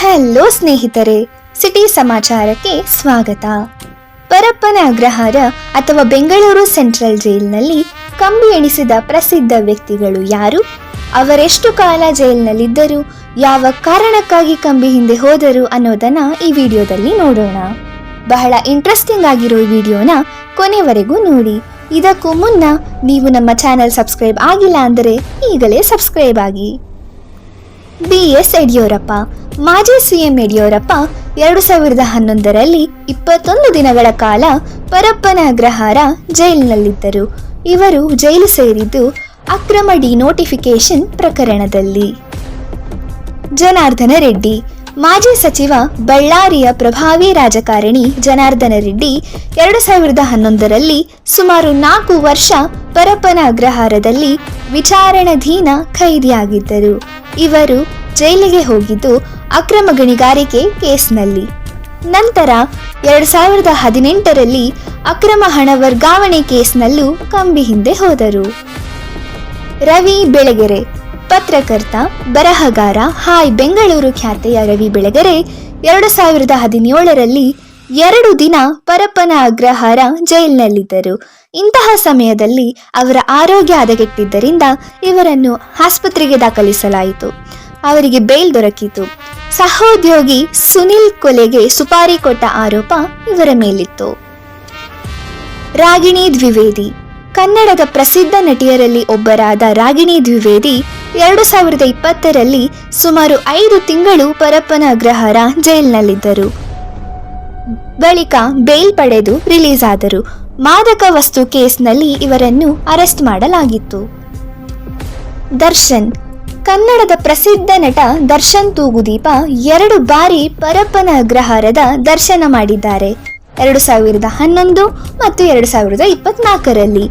Hello ಸ್ನೇಹಿತರೆ. City ಸಮಾಚಾರಕ್ಕೆ ಸ್ವಾಗತ. ಪರಪ್ಪನ ಅಗ್ರಹಾರ ಅಥವಾ ಬೆಂಗಳೂರು ಸೆಂಟ್ರಲ್ ಜೈಲ್ನಲ್ಲಿ ಕಂಬಿ ಎಣಿಸಿದ ಪ್ರಸಿದ್ಧ ವ್ಯಕ್ತಿಗಳು ಯಾರು? ಅವರೆಷ್ಟು ಕಾಲ ಜೈಲ್ನಲ್ಲಿದ್ದರು? ಯಾವ ಕಾರಣಕ್ಕಾಗಿ ಕಂಬಿ ಹಿಂದೆ ಹೋದರು ಅನ್ನೋದನ್ನ ಈ ವಿಡಿಯೋದಲ್ಲಿ ನೋಡೋಣ. ಬಹಳ ಇಂಟ್ರೆಸ್ಟಿಂಗ್ ಆಗಿರೋ ಈ ವಿಡಿಯೋನ ಕೊನೆವರೆಗೂ ನೋಡಿ. ಇದಕ್ಕೂ ಮುನ್ನ ನೀವು ನಮ್ಮ ಚಾನೆಲ್ ಸಬ್ಸ್ಕ್ರೈಬ್ ಆಗಿಲ್ಲ ಅಂದರೆ ಈಗಲೇ ಸಬ್ಸ್ಕ್ರೈಬ್ ಆಗಿ. ಬಿ ಎಸ್ ಯಡಿಯೂರಪ್ಪ ಮಾಜಿ ಸಿಎಂ ಯಡಿಯೂರಪ್ಪ ಎರಡು ಸಾವಿರದ ಹನ್ನೊಂದರಲ್ಲಿ ಇಪ್ಪತ್ತೊಂದು ದಿನಗಳ ಕಾಲ ಪರಪ್ಪನ ಅಗ್ರಹಾರ ಜೈಲಿನಲ್ಲಿದ್ದರು. ಇವರು ಜೈಲು ಸೇರಿದ್ದು ಅಕ್ರಮ ಡಿನೋಟಿಫಿಕೇಶನ್ ಪ್ರಕರಣದಲ್ಲಿ. ಜನಾರ್ದನ ರೆಡ್ಡಿ, ಮಾಜಿ ಸಚಿವ ಬಳ್ಳಾರಿಯ ಪ್ರಭಾವಿ ರಾಜಕಾರಣಿ ಜನಾರ್ದನ ರೆಡ್ಡಿ ಎರಡು ಸಾವಿರದ ಹನ್ನೊಂದರಲ್ಲಿ ಸುಮಾರು ನಾಲ್ಕು ವರ್ಷ ಪರಪ್ಪನ ಅಗ್ರಹಾರದಲ್ಲಿ ವಿಚಾರಣಾಧೀನ ಖೈದಿಯಾಗಿದ್ದರು. ಇವರು ಜೈಲಿಗೆ ಹೋಗಿದ್ದು ಅಕ್ರಮ ಗಣಿಗಾರಿಕೆ ಕೇಸ್ನಲ್ಲಿ. ನಂತರ ಎರಡು ಸಾವಿರದ ಹದಿನೆಂಟರಲ್ಲಿ ಅಕ್ರಮ ಹಣ ವರ್ಗಾವಣೆ ಕೇಸ್ನಲ್ಲೂ ಕಂಬಿ ಹಿಂದೆ ಹೋದರು. ರವಿ ಬೆಳಗೆರೆ, ಪತ್ರಕರ್ತ ಬರಹಗಾರ ಹಾಯ್ ಬೆಂಗಳೂರು ಖ್ಯಾತೆಯ ರವಿ ಬೆಳಗೆರೆ, ಎರಡು ಸಾವಿರದ ಹದಿನೇಳರಲ್ಲಿ ಎರಡು ದಿನ ಪರಪ್ಪನ ಅಗ್ರಹಾರ ಜೈಲಿನಲ್ಲಿದ್ದರು. ಇಂತಹ ಸಮಯದಲ್ಲಿ ಅವರ ಆರೋಗ್ಯ ಹದಗೆಟ್ಟಿದ್ದರಿಂದ ಇವರನ್ನು ಆಸ್ಪತ್ರೆಗೆ ದಾಖಲಿಸಲಾಯಿತು. ಅವರಿಗೆ ಬೇಲ್ ದೊರಕಿತು. ಸಹೋದ್ಯೋಗಿ ಸುನಿಲ್ ಕೊಲೆಗೆ ಸುಪಾರಿ ಕೊಟ್ಟ ಆರೋಪ ಇವರ ಮೇಲಿತ್ತು. ರಾಗಿಣಿ ದ್ವಿವೇದಿ, ಕನ್ನಡದ ಪ್ರಸಿದ್ಧ ನಟಿಯರಲ್ಲಿ ಒಬ್ಬರಾದ ರಾಗಿಣಿ ದ್ವಿವೇದಿ, ಎರಡು ಸಾವಿರದ ಇಪ್ಪತ್ತರಲ್ಲಿ ಸುಮಾರು ಐದು ತಿಂಗಳು ಪರಪ್ಪನ ಅಗ್ರಹಾರ ಜೈಲಿನಲ್ಲಿದ್ದರು. ಬಳಿಕ ಬೇಲ್ ಪಡೆದು ರಿಲೀಸ್ ಆದರು. ಮಾದಕ ವಸ್ತು ಕೇಸ್ನಲ್ಲಿ ಇವರನ್ನು ಅರೆಸ್ಟ್ ಮಾಡಲಾಗಿತ್ತು. ದರ್ಶನ್ ಕನ್ನಡದ ಪ್ರಸಿದ್ಧ ನಟ ದರ್ಶನ್ ತೂಗುದೀಪ ಎರಡು ಬಾರಿ ಪರಪ್ಪನ ಅಗ್ರಹಾರದ ದರ್ಶನ ಮಾಡಿದ್ದಾರೆ. ಎರಡು ಸಾವಿರದ ಹನ್ನೊಂದು ಮತ್ತು ಎರಡು ಸಾವಿರದ ಇಪ್ಪತ್ನಾಲ್ಕರಲ್ಲಿ.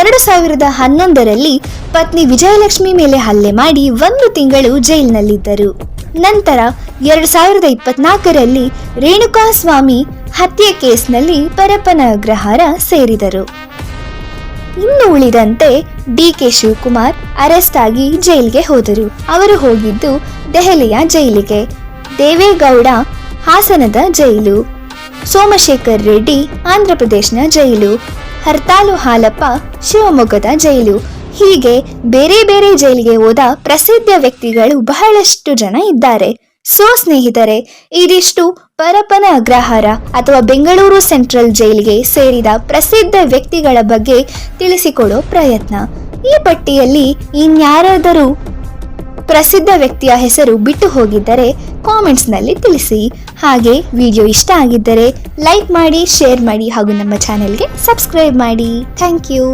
ಎರಡು ಸಾವಿರದ ಹನ್ನೊಂದರಲ್ಲಿ ಪತ್ನಿ ವಿಜಯಲಕ್ಷ್ಮಿ ಮೇಲೆ ಹಲ್ಲೆ ಮಾಡಿ ಒಂದು ತಿಂಗಳು ಜೈಲಿನಲ್ಲಿದ್ದರು. ನಂತರ ಎರಡು ಸಾವಿರದ ಇಪ್ಪತ್ನಾಲ್ಕರಲ್ಲಿ ರೇಣುಕಾ ಸ್ವಾಮಿ ಹತ್ಯೆ ಕೇಸ್ನಲ್ಲಿ ಪರಪ್ಪನ ಅಗ್ರಹಾರ ಸೇರಿದರು. ಇನ್ನು ಉಳಿದಂತೆ ಡಿ ಕೆ ಶಿವಕುಮಾರ್ ಅರೆಸ್ಟ್ ಆಗಿ ಜೈಲಿಗೆ ಹೋದರು. ಅವರು ಹೋಗಿದ್ದು ದೆಹಲಿಯ ಜೈಲಿಗೆ. ದೇವೇಗೌಡ ಹಾಸನದ ಜೈಲು. ಸೋಮಶೇಖರ್ ರೆಡ್ಡಿ ಆಂಧ್ರಪ್ರದೇಶನ ಜೈಲು. ಹರ್ತಾಲು ಹಾಲಪ್ಪ ಶಿವಮೊಗ್ಗದ ಜೈಲು. ಹೀಗೆ ಬೇರೆ ಬೇರೆ ಜೈಲಿಗೆ ಹೋದ ಪ್ರಸಿದ್ಧ ವ್ಯಕ್ತಿಗಳು ಬಹಳಷ್ಟು ಜನ ಇದ್ದಾರೆ. ಸೊ ಸ್ನೇಹಿತರೆ ಇದಿಷ್ಟು ಪರಪನ ಅಗ್ರಹಾರ ಅಥವಾ ಬೆಂಗಳೂರು ಸೆಂಟ್ರಲ್ ಜೈಲಿಗೆ ಸೇರಿದ ಪ್ರಸಿದ್ಧ ವ್ಯಕ್ತಿಗಳ ಬಗ್ಗೆ ತಿಳಿಸಿಕೊಡೋ ಪ್ರಯತ್ನ. ಈ ಪಟ್ಟಿಯಲ್ಲಿ ಇನ್ಯಾರಾದರೂ ಪ್ರಸಿದ್ಧ ವ್ಯಕ್ತಿಯ ಹೆಸರು ಬಿಟ್ಟು ಹೋಗಿದ್ದರೆ ಕಾಮೆಂಟ್ಸ್ನಲ್ಲಿ ತಿಳಿಸಿ. ಹಾಗೆ ವಿಡಿಯೋ ಇಷ್ಟ ಆಗಿದ್ದರೆ ಲೈಕ್ ಮಾಡಿ, ಶೇರ್ ಮಾಡಿ ಹಾಗೂ ನಮ್ಮ ಚಾನೆಲ್ಗೆ ಸಬ್ಸ್ಕ್ರೈಬ್ ಮಾಡಿ. Thank you